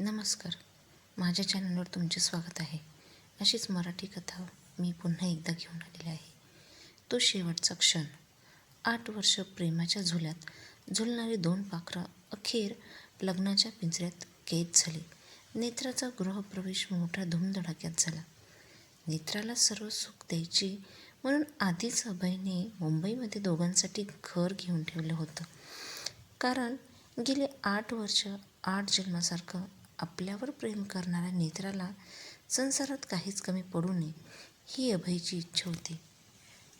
नमस्कार. माझ्या चॅनलवर तुमचे स्वागत आहे. अशीच मराठी कथा मी पुन्हा एकदा घेऊन आलेली आहे. तो शेवटचा क्षण. आठ वर्ष प्रेमाच्या झुल्यात झुलणारी दोन पाखरं अखेर लग्नाच्या पिंजऱ्यात कैद झाली. नेत्राचा गृहप्रवेश मोठ्या धूमधडाक्यात झाला. नेत्राला सर्व सुख द्यायची म्हणून आधीच अभयने मुंबईमध्ये दोघांसाठी घर घेऊन ठेवलं होतं. कारण गेले आठ वर्ष आठ जन्मासारखं आपल्यावर प्रेम करणाऱ्या नेत्राला संसारात काहीच कमी पडू नये ही अभयची इच्छा होती.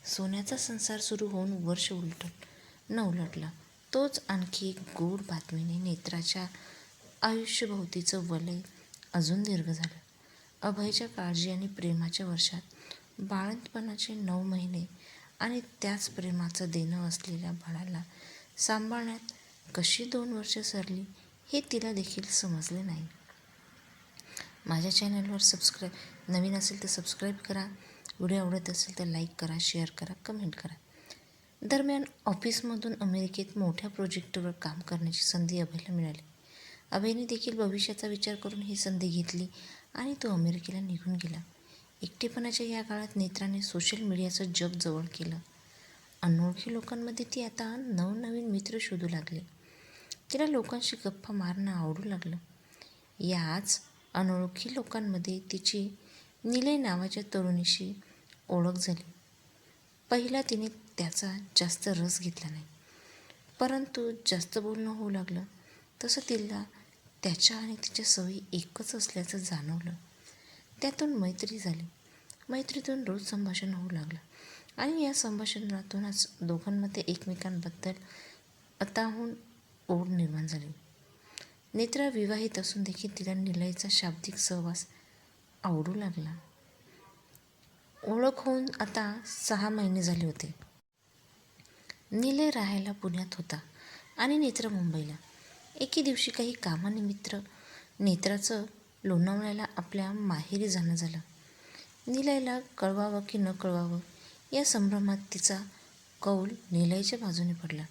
सोन्याचा संसार सुरू होऊन वर्ष उलट न उलटला तोच आणखी एक गोड बातमीने नेत्राच्या आयुष्यभोवतीचं वलय अजून दीर्घ झालं. अभयच्या काळजी आणि प्रेमाच्या वर्षात बाळंतपणाचे नऊ महिने आणि त्याच प्रेमाचं देणं असलेल्या बाळाला सांभाळण्यात कशी दोन वर्ष सरली हे तिला देखील समजले नाही. माझ्या चॅनलवर सबस्क्राईब नवीन असेल तर सबस्क्राईब करा. व्हिडिओ आवडत असेल तर लाईक करा शेअर करा कमेंट करा. दरम्यान ऑफिसमधून अमेरिकेत मोठ्या प्रोजेक्टवर काम करण्याची संधी अभयला मिळाली. अभयने देखील भविष्याचा विचार करून ही संधी घेतली आणि तो अमेरिकेला निघून गेला. एकटेपणाच्या या काळात नेत्राने सोशल मीडियाचं जग जवळ केलं. अनोळखी लोकांमध्ये ती आता नवनवीन मित्र शोधू लागले. तिला लोकांशी गप्पा मारणं आवडू लागलं. याच अनोळखी लोकांमध्ये तिची निलय नावाच्या तरुणीशी ओळख झाली. पहिला तिने त्याचा जास्त रस घेतला नाही. परंतु जास्त बोलणं होऊ लागलं तसं तिला त्याच्या आणि तिच्या सवयी एकच असल्याचं जाणवलं. त्यातून मैत्री झाली. मैत्रीतून रोज संभाषण होऊ लागलं. आणि या संभाषणातूनच दोघांमध्ये एकमेकांबद्दल आताहून ओढ निर्माण झाली. नेत्रा विवाहित असून देखील तिला निलयचा शाब्दिक सहवास आवडू लागला. ओळख होऊन आता सहा महिने झाले होते. निलय राहायला पुण्यात होता आणि नेत्र मुंबईला. एके दिवशी काही कामानिमित्त नेत्राचं लोणावळ्याला आपल्या माहेरी जाणं झालं. निलयला कळवावं की न कळवावं या संभ्रमात तिचा कौल निलयच्या बाजूने पडला.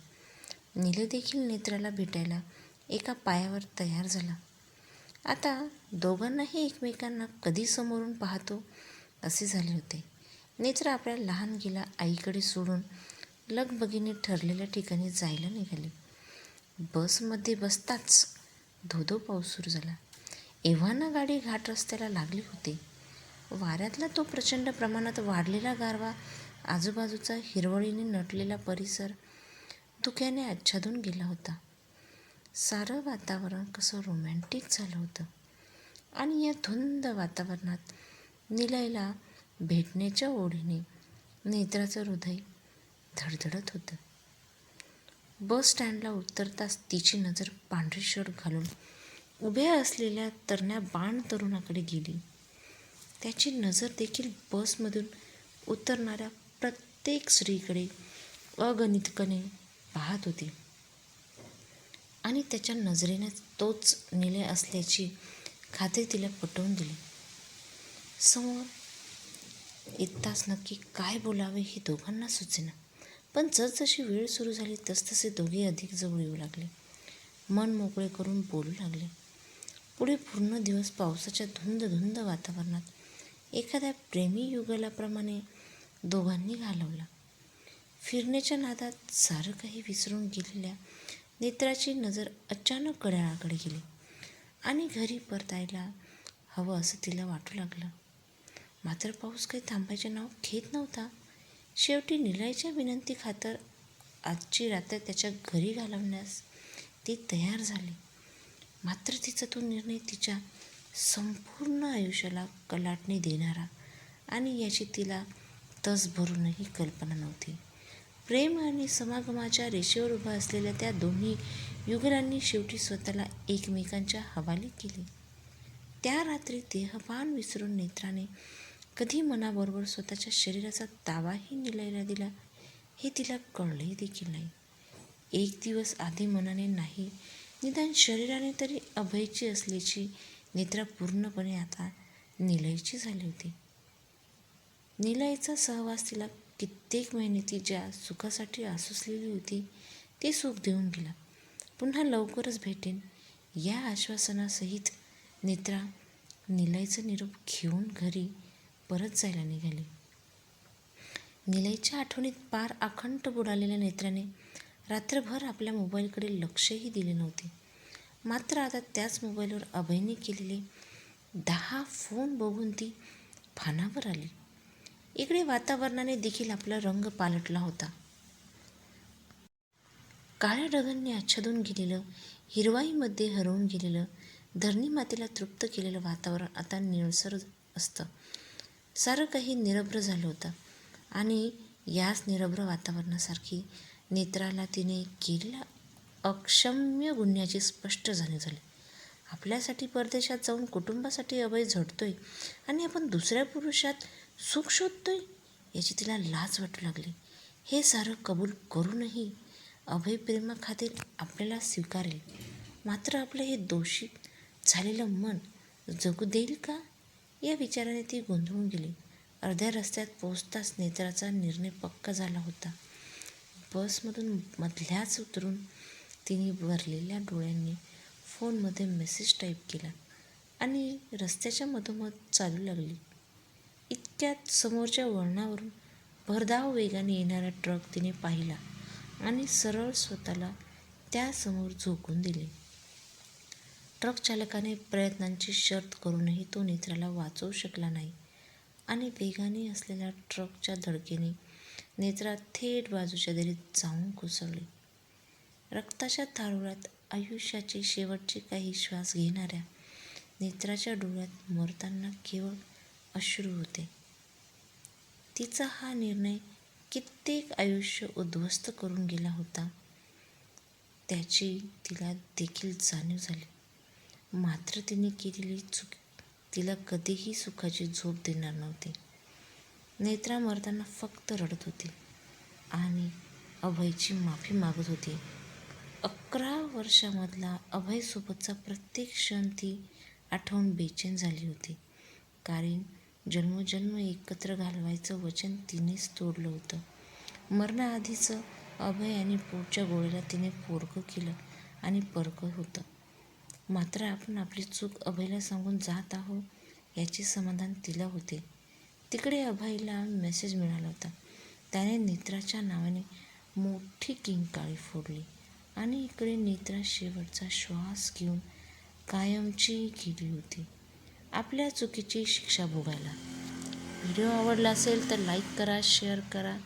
निलय देखील नेत्राला भेटायला एका पायावर तयार झाला. आता दोघांनाही एकमेकांना कधी समोरून पाहतो असे झाले होते. नेत्र आपल्या लहान गेला आईकडे सोडून लगबगीने ठरलेल्या ठिकाणी जायला निघाले. बसमध्ये बसताच धोधो पाऊस सुरू झाला. एव्हाना गाडी घाट रस्त्याला लागली होती. वाऱ्यातला तो प्रचंड प्रमाणात वाढलेला गारवा आजूबाजूचा हिरवळीने नटलेला परिसर धुक्याने आच्छादून गेला होता. सारं वातावरण कसं रोमॅन्टिक झालं होतं आणि या धुंद वातावरणात निलयला भेटण्याच्या ओढीने नेत्राचं हृदय धडधडत होतं. बस स्टँडला उतरताच तिची नजर पांढरी शर्ट घालून उभ्या असलेल्या तरण्या बाण तरुणाकडे गेली. त्याची नजर देखील बसमधून उतरणाऱ्या प्रत्येक स्त्रीकडे अगणितकणे पाहत होती. आणि त्याच्या नजरेने तोच निलय असल्याची खात्री तिला पटवून दिली. समोर इतताच नक्की काय बोलावे हे दोघांना सुचेना. पण जसजशी वेळ सुरू झाली तसतसे दोघे अधिक जवळ येऊ लागले. मन मोकळे करून बोलू लागले. पुढे पूर्ण दिवस पावसाच्या धुंद धुंद वातावरणात एखाद्या प्रेमी युगलाप्रमाणे दोघांनी घालवला. फिरण्याच्या नादात सारं काही विसरून गेलेल्या नेत्राची नजर अचानक घड्याळाकडे गेली. आणि घरी परतायला हवं असं तिला वाटू लागलं. मात्र पाऊस काही थांबायचे नाव घेत नव्हता. शेवटी निलयच्या विनंती खातर आजची रात्र त्याच्या घरी घालवण्यास ती तयार झाली. मात्र तिचा तो निर्णय तिच्या संपूर्ण आयुष्याला कलाटणी देणारा आणि याची तिला तस भरूनही कल्पना नव्हती. प्रेम आणि समागमाच्या रेषेवर उभा असलेल्या त्या दोन्ही युगरांनी शेवटी स्वतःला एकमेकांच्या हवाली केले. त्या रात्री देहभान विसरून नेत्राने कधी मनाबरोबर स्वतःच्या शरीराचा ताबाही निलायला दिला हे तिला कळले देखील नाही. एक दिवस आधी मनाने नाही निदान शरीराने तरी अभयची असल्याची नेत्रा पूर्णपणे आता निलयची झाली होती. निलयचा सहवास तिला कित्येक महिने ती ज्या सुखासाठी आसुसलेली होती ते सुख देऊन गेला पुन्हा लवकरच भेटेन. या आश्वासनासहित नेत्रा निलयचं निरोप घेऊन घरी परत जायला निघाली. निलयच्या आठवणीत पार अखंड बुडालेल्या नेत्राने रात्रभर आपल्या मोबाईलकडे लक्षही दिले नव्हते. मात्र आता त्याच मोबाईलवर अभयने केलेले दहा फोन बघून ती फानावर आली. इकडे वातावरणाने देखील आपला रंग पालटला होता. काळ्या ढगांनी आच्छादून गेलेलं हिरवाईमध्ये हरवून गेलेलं धरणी मातेला तृप्त केलेलं वातावरण आता निळसर असतं. सारं काही निरभ्र झालं होतं आणि याच निरभ्र वातावरणासारखी नेत्राला तिने केलेल्या अक्षम्य गुन्ह्याची स्पष्ट जाणीव झाली. आपल्यासाठी परदेशात जाऊन कुटुंबासाठी अभय झडतोय आणि आपण दुसऱ्या पुरुषात सुख शोधतोय? याची तिला लाज वाटू लागली. हे सारं कबूल करूनही अभय प्रेमाखातीर आपल्याला स्वीकारेल. मात्र आपलं हे दोषी झालेलं मन जगू देईल का? या विचाराने ती गोंधळून गेली. अर्ध्या रस्त्यात पोचताच नेत्राचा निर्णय पक्का झाला होता. बसमधून मधल्याच उतरून तिने भरलेल्या डोळ्यांनी फोनमध्ये मेसेज टाईप केला आणि रस्त्याच्या मधोमध चालू लागली. इतक्यात समोरच्या वळणावरून भरधाव वेगाने येणारा ट्रक तिने पाहिला आणि सरळ स्वतःला त्यासमोर झोकून दिले. ट्रक चालकाने प्रयत्नांची शर्त करूनही तो नेत्राला वाचवू शकला नाही आणि वेगाने असलेल्या ट्रकच्या धडकेने नेत्रा थेट बाजूच्या दरीत जाऊन कोसळली. रक्ताच्या थारोळ्यात आयुष्याची शेवटचे काही श्वास घेणाऱ्या नेत्राच्या डोळ्यात मरताना केवळ अश्रू होते. तिचा हा निर्णय कित्येक आयुष्य उद्ध्वस्त करून गेला होता. त्याची तिला देखील जाणीव झाली. मात्र तिने केलेली चूक तिला कधीही सुखाची झोप देणार नव्हती. नेत्रा मरताना फक्त रडत होती आणि अभयची माफी मागत होती. अकरा वर्षामधला अभयसोबतचा प्रत्येक क्षण ती आठवून बेचैन झाली होती. कारण जन्मोजन्म एकत्र घालवायचं वचन तिनेच तोडलं होतं. मरणाआधीचं अभय आणि पोटच्या गोळीला तिने पोरकं केलं आणि परकं होतं. मात्र आपण आपली चूक अभयला सांगून जात आहोत याचे समाधान तिला होते. तिकडे अभयला मेसेज मिळाला होता. त्याने नेत्राच्या नावाने मोठी किंकाळी फोडली आणि इकडे नेत्रा शेवटचा श्वास घेऊन कायमची गेली होती. आपल्या चुकीची शिक्षा भोगायला. व्हिडिओ आवडला असेल तर लाईक करा शेअर करा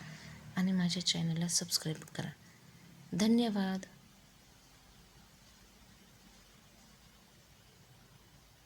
आणि माझ्या चॅनलला सबस्क्राईब करा. धन्यवाद.